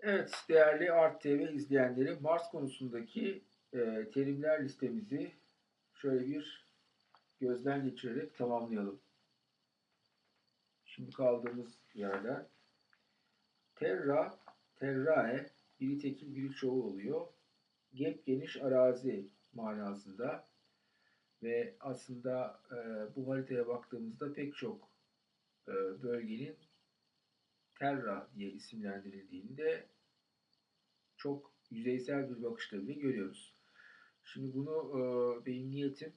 Evet değerli Art TV izleyenleri Mars konusundaki e, terimler listemizi şöyle bir gözden geçirerek tamamlayalım. Şimdi kaldığımız yerden Terra, terrae biri tekil biri çoğu oluyor. Gep geniş arazi manasında ve aslında e, bu haritaya baktığımızda pek çok e, bölgenin Terra diye isimlendirildiğini de çok yüzeysel bir bakışla bile görüyoruz. Şimdi bunu e, benim niyetim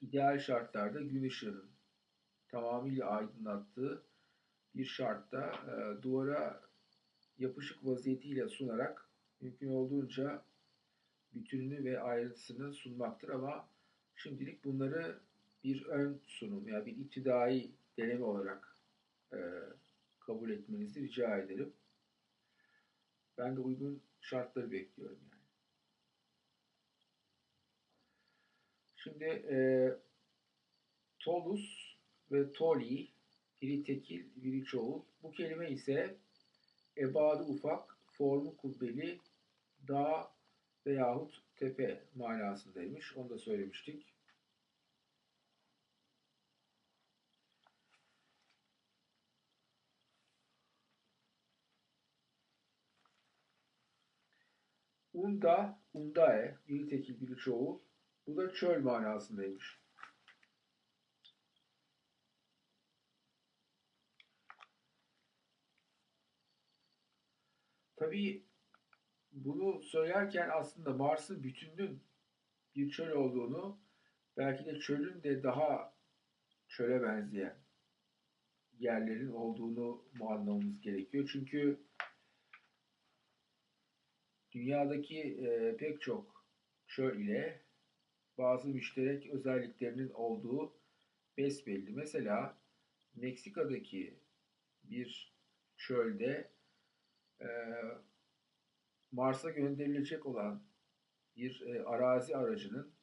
ideal şartlarda gün ışığının tamamıyla aydınlattığı bir şartta e, duvara yapışık vaziyetiyle sunarak mümkün olduğunca bütününü ve ayrıntısını sunmaktır ama şimdilik bunları bir ön sunum ya yani bir iptidai deneme olarak e, kabul etmenizi rica ederim. Ben de uygun şartları bekliyorum yani. Şimdi e, tolus ve toli biri tekil, biri çoğul. Bu kelime ise ebadı ufak, formu kubbeli, dağ veyahut tepe manasındaymış. Onu da söylemiştik. Unda, undae, biri tekil biri çoğul. Bu da çöl manasındaymış. Tabii bunu söylerken aslında Mars'ın bütününün bir çöl olduğunu, belki de çölün de daha çöle benzeyen yerlerin olduğunu mu anlamamız gerekiyor. Çünkü dünyadaki e, pek çok çöl ile bazı müşterek özelliklerinin olduğu besbelli. Mesela Meksika'daki bir çölde e, Mars'a gönderilecek olan bir e, arazi aracının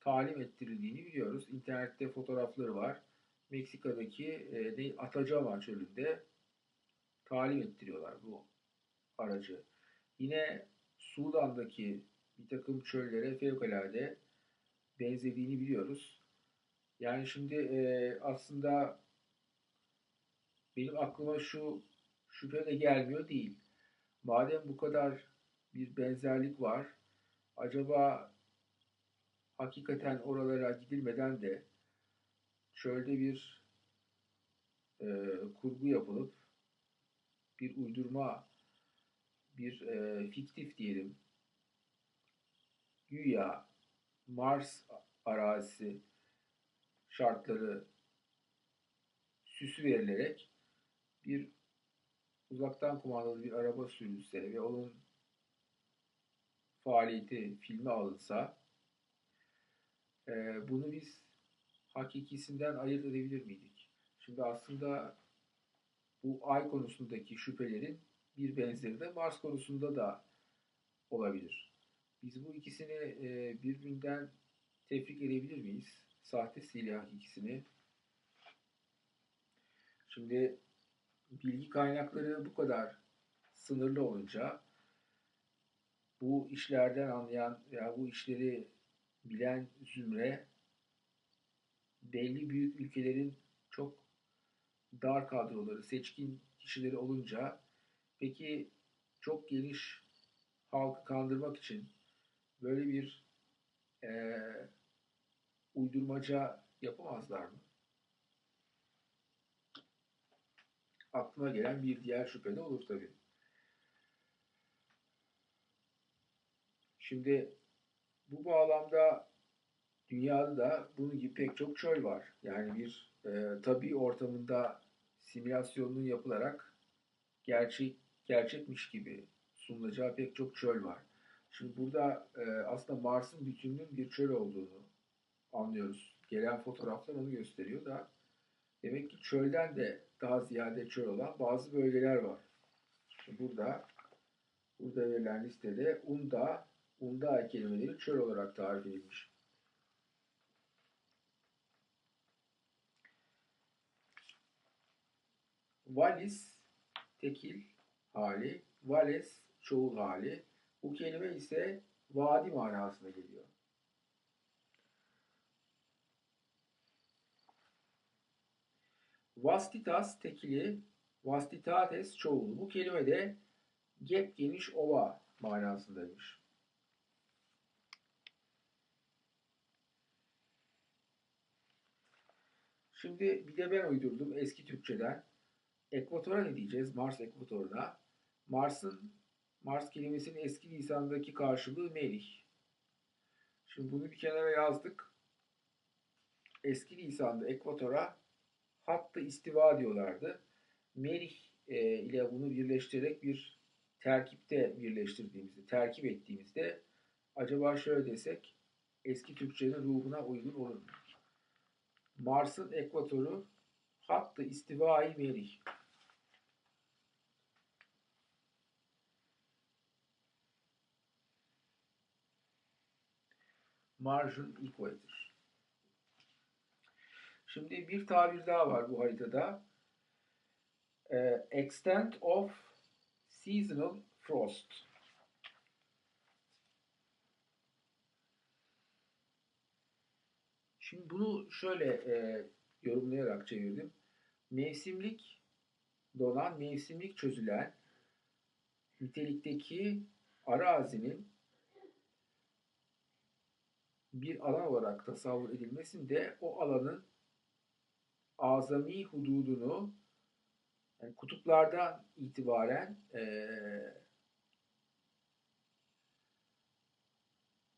talim ettirildiğini biliyoruz. İnternette fotoğrafları var. Meksika'daki e, Atacama çölünde talim ettiriyorlar bu aracı. Yine Sudan'daki bir takım çöllere fevkalade benzediğini biliyoruz. Yani şimdi e, aslında benim aklıma şu şüphe de gelmiyor değil. Madem bu kadar bir benzerlik var, acaba hakikaten oralara gidilmeden de çölde bir e, kurgu yapılıp bir uydurma bir e, fiktif diyelim güya Mars arazisi şartları süsü verilerek bir uzaktan kumandalı bir araba sürülse ve onun faaliyeti filme alınsa e, bunu biz hakikisinden ayırt edebilir miydik? Şimdi aslında bu ay konusundaki şüphelerin bir benzeri de Mars konusunda da olabilir. Biz bu ikisini e, birbirinden tefrik edebilir miyiz? Sahte silah ikisini. Şimdi bilgi kaynakları bu kadar sınırlı olunca bu işlerden anlayan veya bu işleri bilen zümre belli büyük ülkelerin çok dar kadroları, seçkin kişileri olunca Peki çok geniş halkı kandırmak için böyle bir e, uydurmaca yapamazlar mı? Aklıma gelen bir diğer şüphe de olur tabii. Şimdi bu bağlamda dünyada da bunun gibi pek çok çöl var. Yani bir e, tabi ortamında simülasyonunun yapılarak gerçek gerçekmiş gibi sunulacağı pek çok çöl var. Şimdi burada e, aslında Mars'ın bütününün bir çöl olduğunu anlıyoruz. Gelen fotoğraflar onu gösteriyor da demek ki çölden de daha ziyade çöl olan bazı bölgeler var. Burada burada verilen listede Unda, Unda kelimeleri çöl olarak tarif edilmiş. Valis, tekil, hali, vales çoğul hali. Bu kelime ise vadi manasına geliyor. Vastitas tekili, vastitates çoğulu. Bu kelime de gep geniş ova manasındaymış. Şimdi bir de ben uydurdum eski Türkçeden. Ekvatora ne diyeceğiz? Mars ekvatoruna. Mars'ın Mars kelimesinin eski lisandaki karşılığı Merih. Şimdi bunu bir kenara yazdık. Eski lisanda ekvatora hattı istiva diyorlardı. Merih e, ile bunu birleştirerek bir terkipte birleştirdiğimizde, terkip ettiğimizde acaba şöyle desek eski Türkçenin ruhuna uygun olur mu? Mars'ın ekvatoru hattı istivai merih. Margin equator. Şimdi bir tabir daha var bu haritada. Ee, extent of seasonal frost. Şimdi bunu şöyle e, yorumlayarak çevirdim. Mevsimlik donan, mevsimlik çözülen nitelikteki arazinin bir alan olarak tasavvur edilmesinde o alanın azami hududunu yani kutuplardan itibaren e,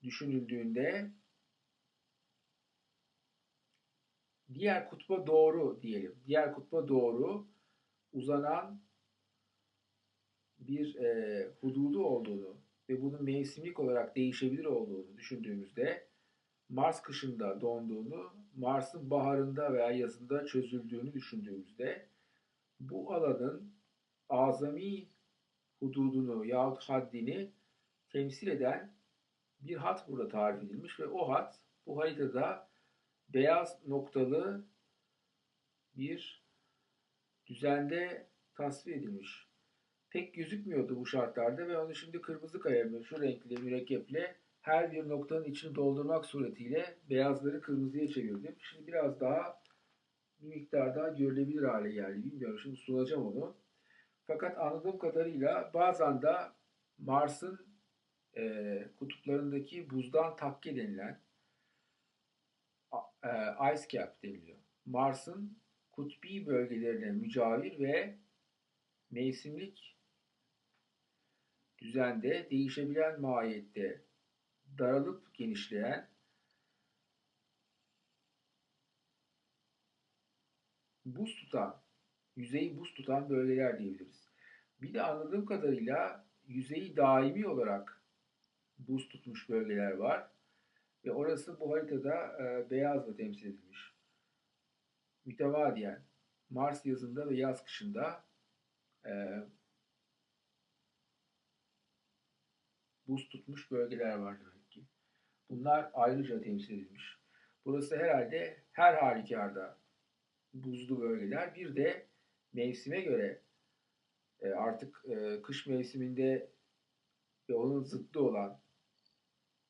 düşünüldüğünde diğer kutba doğru diyelim. Diğer kutba doğru uzanan bir e, hududu olduğunu ve bunun mevsimlik olarak değişebilir olduğunu düşündüğümüzde Mars kışında donduğunu, Mars'ın baharında veya yazında çözüldüğünü düşündüğümüzde bu alanın azami hududunu yahut haddini temsil eden bir hat burada tarif edilmiş ve o hat bu haritada beyaz noktalı bir düzende tasvir edilmiş. Pek gözükmüyordu bu şartlarda ve onu şimdi kırmızı kalemle, şu renkli mürekkeple her bir noktanın içini doldurmak suretiyle beyazları kırmızıya çevirdim. Şimdi biraz daha bir miktar daha görülebilir hale geldi. Bilmiyorum şimdi sunacağım onu. Fakat anladığım kadarıyla bazen de Mars'ın e, kutuplarındaki buzdan takke denilen e, ice cap deniliyor. Mars'ın kutbi bölgelerine mücavir ve mevsimlik düzende değişebilen mahiyette daralıp genişleyen buz tutan, yüzeyi buz tutan bölgeler diyebiliriz. Bir de anladığım kadarıyla yüzeyi daimi olarak buz tutmuş bölgeler var. Ve orası bu haritada e, beyazla temsil edilmiş. Mütevadiyen Mars yazında ve yaz kışında e, buz tutmuş bölgeler var demek. Bunlar ayrıca temsil edilmiş. Burası herhalde her halükarda buzlu bölgeler. Bir de mevsime göre e, artık e, kış mevsiminde ve onun zıttı olan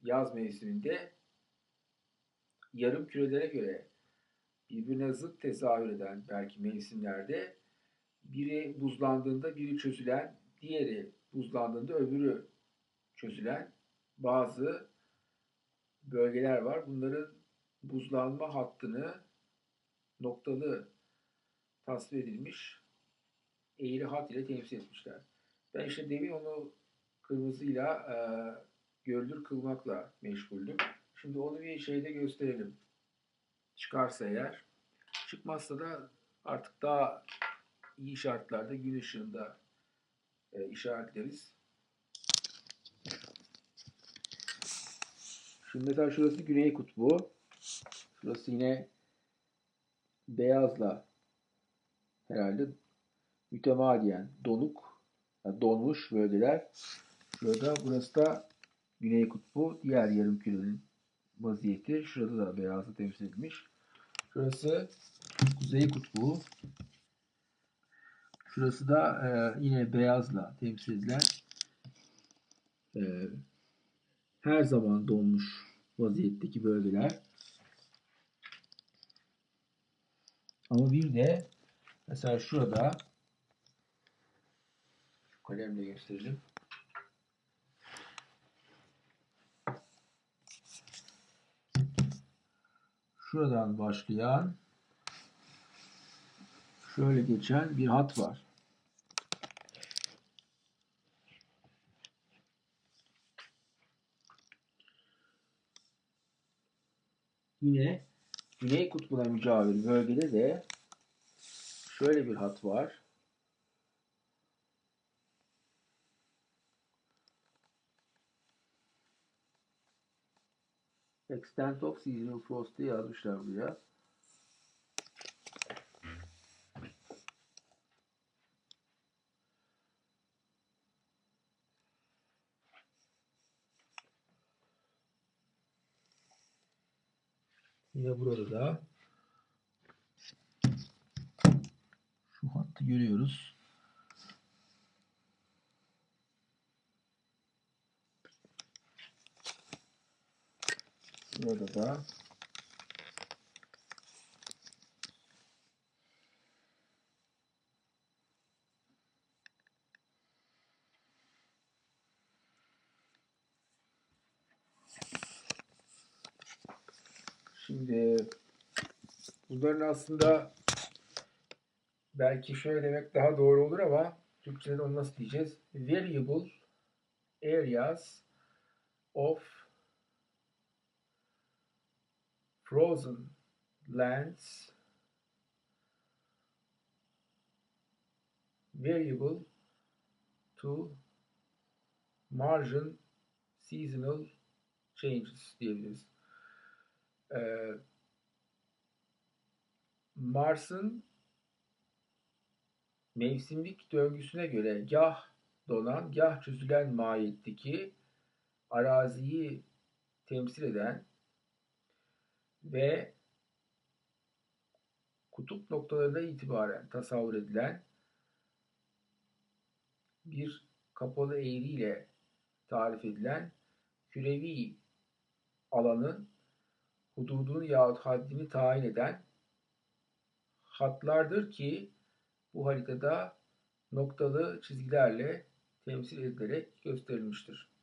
yaz mevsiminde yarım kürelere göre birbirine zıt tezahür eden belki mevsimlerde biri buzlandığında biri çözülen, diğeri buzlandığında öbürü çözülen bazı bölgeler var. Bunların buzlanma hattını noktalı tasvir edilmiş eğri hat ile temsil etmişler. Ben işte demin onu kırmızıyla e, görülür kılmakla meşguldüm. Şimdi onu bir şeyde gösterelim. Çıkarsa eğer. Çıkmazsa da artık daha iyi şartlarda gün ışığında e, işaretleriz. Şimdi mesela şurası Güney Kutbu. Şurası yine beyazla herhalde mütemadiyen donuk, yani donmuş bölgeler. Şurada burası da Güney Kutbu, diğer yarım kürenin vaziyeti. Şurada da beyazla temsil edilmiş. Şurası Kuzey Kutbu. Şurası da e, yine beyazla temsil edilen e, her zaman donmuş vaziyetteki bölgeler. Ama bir de mesela şurada şu kalemle gösterelim. Şuradan başlayan şöyle geçen bir hat var. Yine Güney Kutbu'na mücavir bölgede de şöyle bir hat var. Extent of seasonal frost diye yazmışlar buraya. Yine burada da şu hattı görüyoruz. Burada da Şimdi bunların aslında belki şöyle demek daha doğru olur ama Türkçe'de onu nasıl diyeceğiz? Variable areas of frozen lands variable to margin seasonal changes diyebiliriz. Ee, Mars'ın mevsimlik döngüsüne göre gah donan, gah çözülen mahiyetteki araziyi temsil eden ve kutup noktalarına itibaren tasavvur edilen bir kapalı eğriyle tarif edilen kürevi alanın hududunu yahut haddini tayin eden hatlardır ki bu haritada noktalı çizgilerle temsil edilerek gösterilmiştir.